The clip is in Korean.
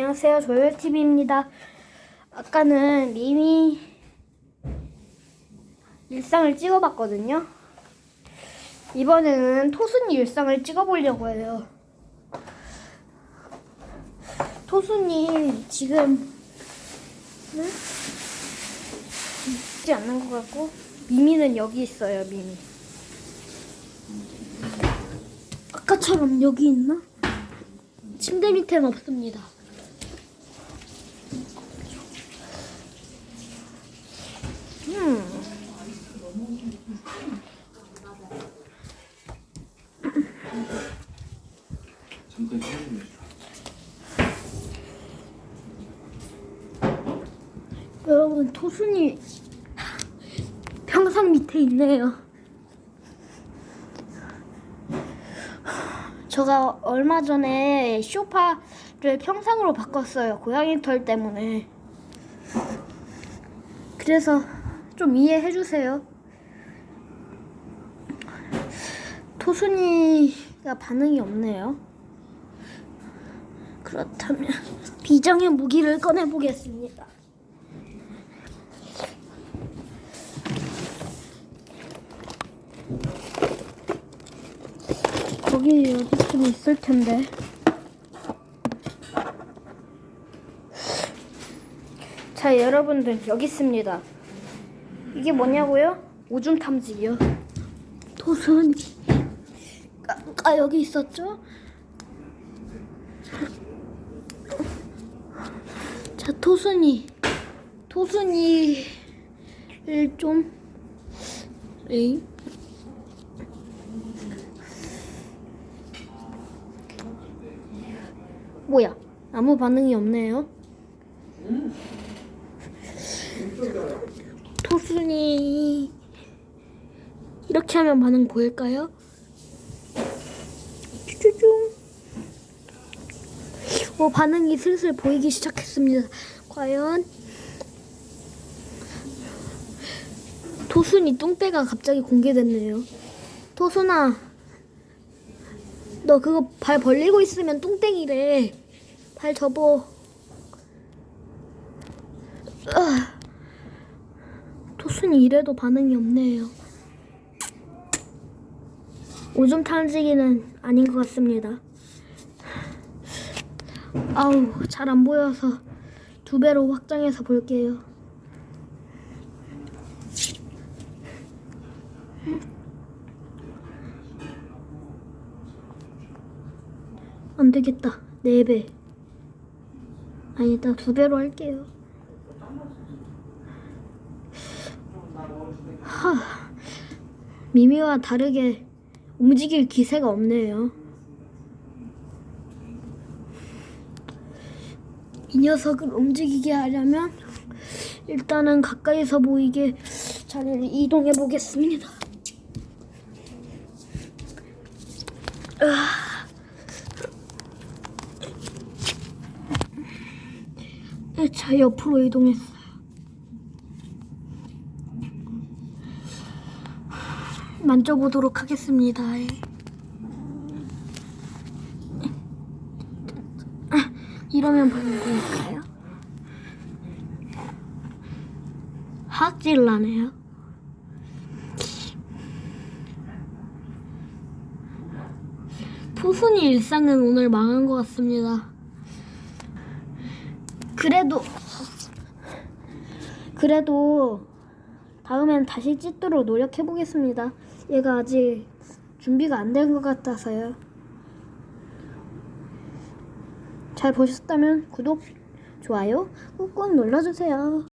안녕하세요. 조열TV입니다. 아까는 미미 일상을 찍어봤거든요. 이번에는 토순이 일상을 찍어보려고 해요. 토순이 지금 네? 있지 않는 것 같고 미미는 여기 있어요. 미미. 아까처럼 여기 있나? 침대 밑에는 없습니다. 잠깐 기다려. 여러분 토순이 평상 밑에 있네요. 제가 얼마 전에 쇼파를 평상으로 바꿨어요. 고양이 털 때문에. 그래서 좀 이해해 주세요. 토순이가 반응이 없네요. 그렇다면 비장의 무기를 꺼내 보겠습니다. 거기 여기쯤 있을 텐데. 자, 여러분들 여기 있습니다. 이게 뭐냐고요? 오줌 탐지기요. 아, 아 여기 있었죠? 자, 토순이. 토순이를 좀. 에이. 뭐야? 아무 반응이 없네요. 토순이 이렇게 하면 반응 보일까요? 쭈쭈쭈. 오 어, 반응이 슬슬 보이기 시작했습니다. 과연 토순이 똥배가 갑자기 공개됐네요. 토순아, 너 그거 발 벌리고 있으면 똥땡이래. 발 접어. 토순이 이래도 반응이 없네요. 오줌 탐지기는 아닌 것 같습니다. 아우, 잘 안 보여서 두 배로 확장해서 볼게요. 안 되겠다. 네 배. 아니다, 두 배로 할게요. 하, 미미와 다르게 움직일 기세가 없네요. 이 녀석을 움직이게 하려면 일단은 가까이서 보이게 자리를 이동해 보겠습니다. 네, 자 옆으로 이동했어요. 만져보도록 하겠습니다. 아, 이러면 반응 보일까요? 학질 나네요. 토순이 일상은 오늘 망한 것 같습니다. 그래도 그래도 다음엔 다시 찢도록 노력해 보겠습니다. 얘가 아직 준비가 안 된 것 같아서요. 잘 보셨다면 구독, 좋아요 꾹꾹 눌러주세요.